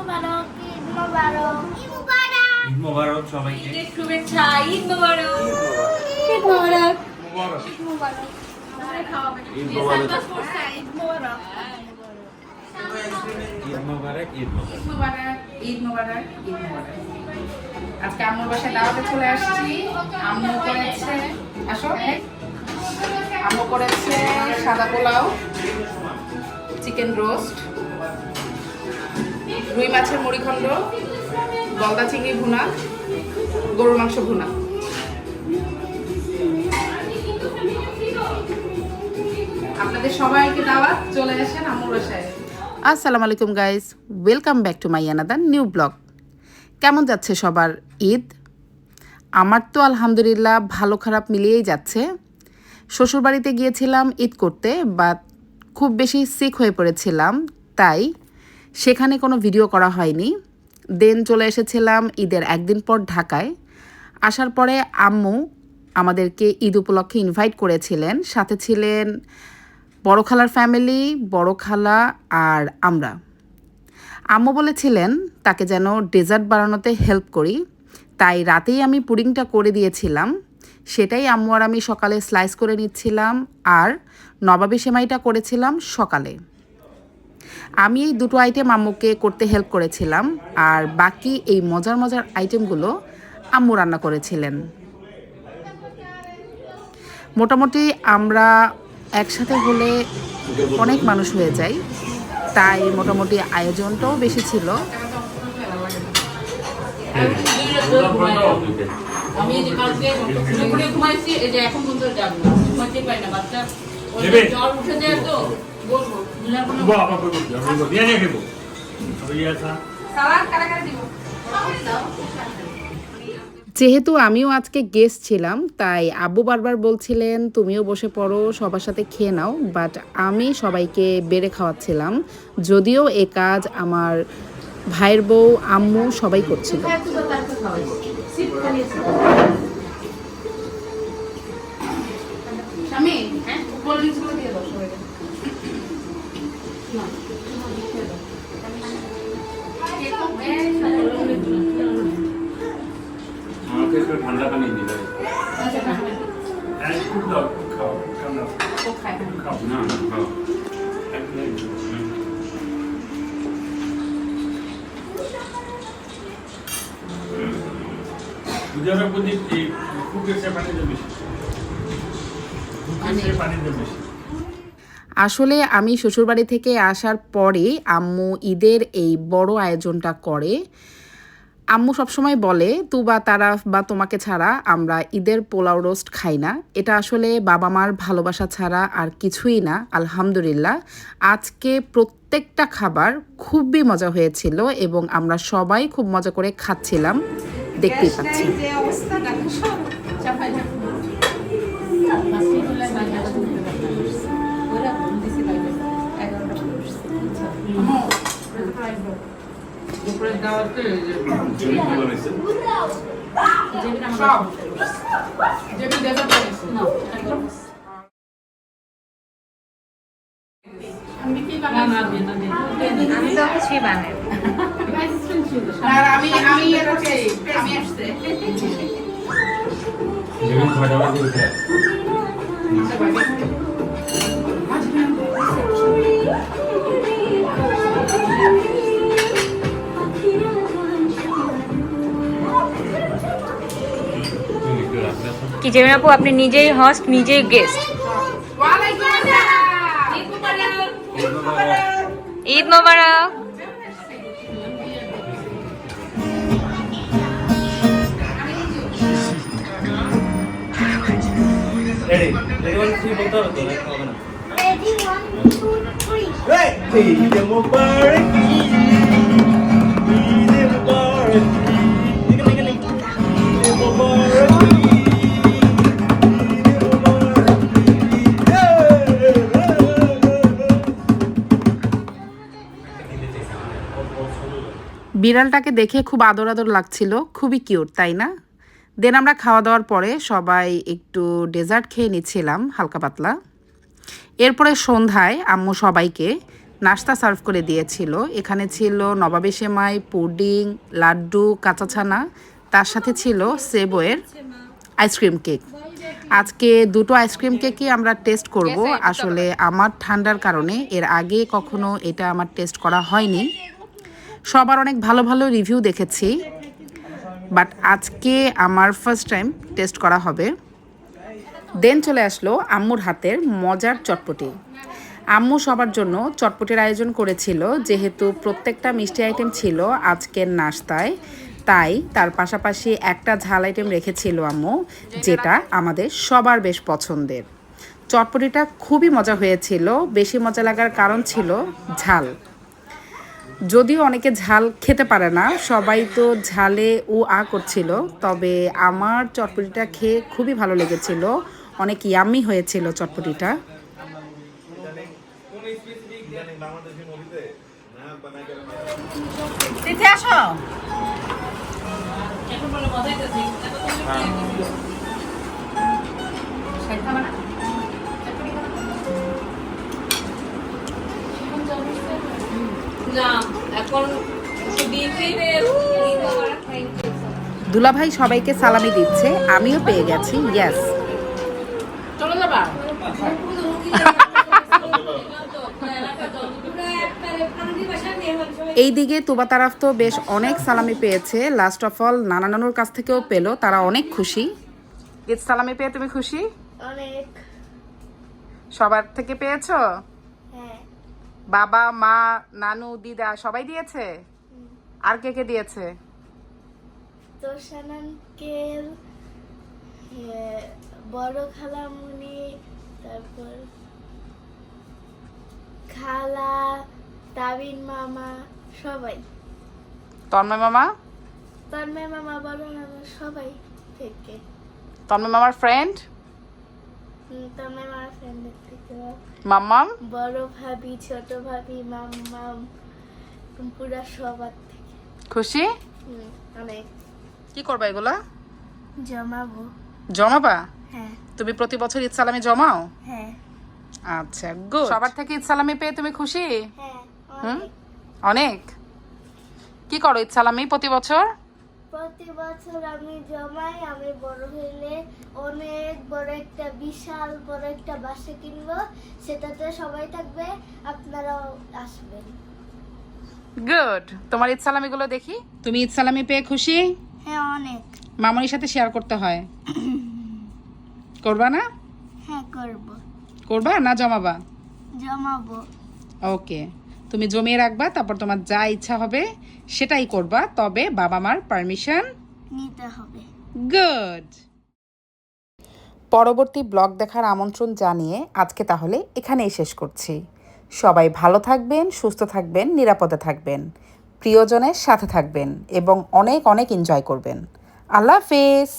মোবারক ঈদ মোবারক। ঈদ মোবারক। ঈদ মোবারক সবাইকে। ঈদের শুভেচ্ছা ঈদ মোবারক। ঈদ মোবারক। মোবারক। ঈদ মোবারক। ঈদ মোবারক। ঈদ মোবারক। ঈদ মোবারক ঈদ মোবারক। ঈদ মোবারক ঈদ মোবারক ঈদ মোবারক। আজকে আম্মুর বাসায় দাওয়াতে চলে আসছি। আম্মু করেছে আসো। আম্মু করেছে সাদা পোলাও চিকেন রোস্ট। রুই মাছের মুড়িখণ্ড গলদা চিংড়ি ভুনা, গরুর মাংস ভুনা। আপনাদের সবাইকে দাওয়াত, চলে আসেন বাসায়। আসসালামু আলাইকুম guys welcome back to my another new blog কেমন যাচ্ছে সবার ঈদ? আমার তো আলহামদুলিল্লাহ ভালো খারাপ মিলিয়েই যাচ্ছে। শ্বশুরবাড়িতে গিয়েছিলাম ঈদ করতে বা খুব বেশি সিক হয়ে পড়েছিলাম, তাই সেখানে কোনো ভিডিও করা হয়নি। দেন চলে এসেছিলাম ঈদের একদিন পর ঢাকায়। আসার পরে আম্মু আমাদেরকে ঈদ উপলক্ষে ইনভাইট করেছিলেন। সাথে ছিলেন বড় খালার ফ্যামিলি বড় খালা আর আমরা। আম্মু বলেছিলেন, তাকে যেন ডেজার্ট বানানোতে হেল্প করি। তাই রাতেই আমি পুডিংটা করে দিয়েছিলাম। সেটাই আম্মু আর আমি সকালে স্লাইস করে নিচ্ছিলাম। আর নবাবী সেমাইটা করেছিলাম সকালে। আমি এই দুটো আইটেম আম্মুকে করতে হেল্প করেছিলাম আর বাকি এই মজার মজার আইটেমগুলো আম্মু রান্না করেছিলেন। মোটামুটি আমরা একসাথে হলে অনেক মানুষ হয়ে যায় তাই মোটামুটি আয়োজনটাও বেশি ছিল। আমি এই যে কালকে ঘুমাইছি এই যে এখন পর্যন্ত ঘুমাইতে পারি না বাচ্চা জ্বর উঠে যায় তো। বাবা বাবা বাবা আসা। সালাদ কারা কারা দিব? যেহেতু আমিও আজকে গেস্ট ছিলাম তাই আব্বু বারবার বলছিলেন তুমিও বসে পড়ো সবার সাথে খেয়ে নাও। বাট আমি সবাইকে বেড়ে খাওয়াচ্ছিলাম যদিও এ কাজ আমার ভাইয়ের বউ আম্মু সবাই করছিল। আসলে আমি শ্বশুরবাড়ি থেকে আসার পরে আম্মু ঈদের এই বড় আয়োজনটা করে। আম্মু সবসময় বলে তু বা তারা বা তোমাকে ছাড়া আমরা ঈদের পোলাও রোস্ট খাই না। এটা আসলে বাবা মার ভালোবাসা ছাড়া আর কিছুই না আলহামদুলিল্লাহ। আজকে প্রত্যেকটা খাবার খুবই মজা হয়েছিল এবং আমরা সবাই খুব মজা করে খাচ্ছিলাম। দেখতেই পাচ্ছি। দুপুরের দাওয়াতে সব যেটা একদম আমি আমি আমি আমি এটা জেমিন আপু আপনি নিজেই হোস্ট নিজেই গেস্ট ওয়ালাইকুম আসসালাম ঈদ মুবারক ঈদ মোবারক Ready? বিড়ালটাকে দেখে খুব আদর আদর লাগছিল। খুবই কিউট তাই না? দেন আমরা খাওয়া দাওয়ার পরে সবাই একটু ডেজার্ট খেয়ে নিচ্ছিলাম হালকা পাতলা। এরপরে সন্ধ্যায় আম্মু সবাইকে নাস্তা সার্ভ করে দিয়েছিল। এখানে ছিল নবাবী সেমাই পুডিং লাড্ডু কাঁচা ছানা তার সাথে ছিল সেবয়ের আইসক্রিম কেক। আজকে দুটো আইসক্রিম কেকই আমরা টেস্ট করব। আসলে আমার ঠান্ডার কারণে এর আগে কখনো এটা আমার টেস্ট করা হয়নি। সবার অনেক ভালো ভালো রিভিউ দেখেছি, বাট আজকে আমার ফার্স্ট টাইম টেস্ট করা হবে। দেন চলে আসলো আম্মুর হাতের মজার চটপটি। আম্মু সবার জন্য চটপটির আয়োজন করেছিল, যেহেতু প্রত্যেকটা মিষ্টি আইটেম ছিল আজকের নাস্তায়, তাই তার পাশাপাশি একটা ঝাল আইটেম রেখেছিল আম্মু, যেটা আমাদের সবার বেশ পছন্দের। চটপটিটা খুবই মজা হয়েছিল, বেশি মজা লাগার কারণ ছিল ঝাল। যদিও অনেকে ঝাল খেতে পারে না সবাই তো ঝালে ও আ করছিল তবে আমার চটপটিটা খেয়ে খুবই ভালো লেগেছিল অনেক ইয়ামি হয়েছিল চটপটিটা। আসো। এখন বিপিনের দুলাভাই সবাইকে সালামি দিচ্ছে আমিও পেয়ে গেছি ইয়েস চলে যাবা এই দিকে তুবা তারাফ তো বেশ অনেক সালামি পেয়েছে। লাস্ট অফ অল নানা নানুর কাছ থেকেও পেল তারা অনেক খুশি। ঈদ সালামি পেয়ে তুমি খুশি? অনেক। সবার থেকে পেয়েছ? বাবা মা নানু দিদা সবাই দিয়েছে? আর কে কে দিয়েছে? তোষানানকেল বড় খালামুনি তারপর খালা তাবিন মামা সবাই। তন্ময় মামা? তন্ময় মামা বড় মামা সবাই থেকে। তন্ময় মামার ফ্রেন্ড ফ্রেন্ডের থেকে। মাম্মাম? বড় ভাবি ছোট ভাবি মাম্মাম পুরা সবার থেকে। খুশি? অনেক। কি করবা এগুলা? জমাবো। জমাবা? হ্যাঁ। তুমি প্রতি বছর ঈদ সালামি জমাও? হ্যাঁ। আচ্ছা গুড সবার থেকে ঈদ সালামি পেয়ে তুমি খুশি? হ্যাঁ হুম? অনেক। অনেক? কি করো ঈদ সালামি প্রতি বছর? প্রতি বছর আমি জমাই আমি বড় হইলে অনেক বড় একটা বিশাল বড় একটা বাসা কিনবো সেটাতে সবাই থাকবে আপনারাও আসবেন। গুড তোমার ঈদ সালামিগুলো দেখি? তুমি ঈদ সালামি পেয়ে খুশি? হ্যাঁ অনেক। মামনির সাথে শেয়ার করতে হয়। করবা না? হ্যাঁ করব। করবা না জমাবা? জমাবো। ওকে তুমি জমিয়ে রাখবা তারপর তোমার যা ইচ্ছা হবে সেটাই করবা তবে বাবা মার পারমিশন নিতে হবে। গুড পরবর্তী ব্লগ দেখার আমন্ত্রণ জানিয়ে আজকে তাহলে এখানেই শেষ করছি। সবাই ভালো থাকবেন সুস্থ থাকবেন নিরাপদে থাকবেন প্রিয়জনের সাথে থাকবেন এবং অনেক অনেক এনজয় করবেন। আল্লাহ হাফেজ!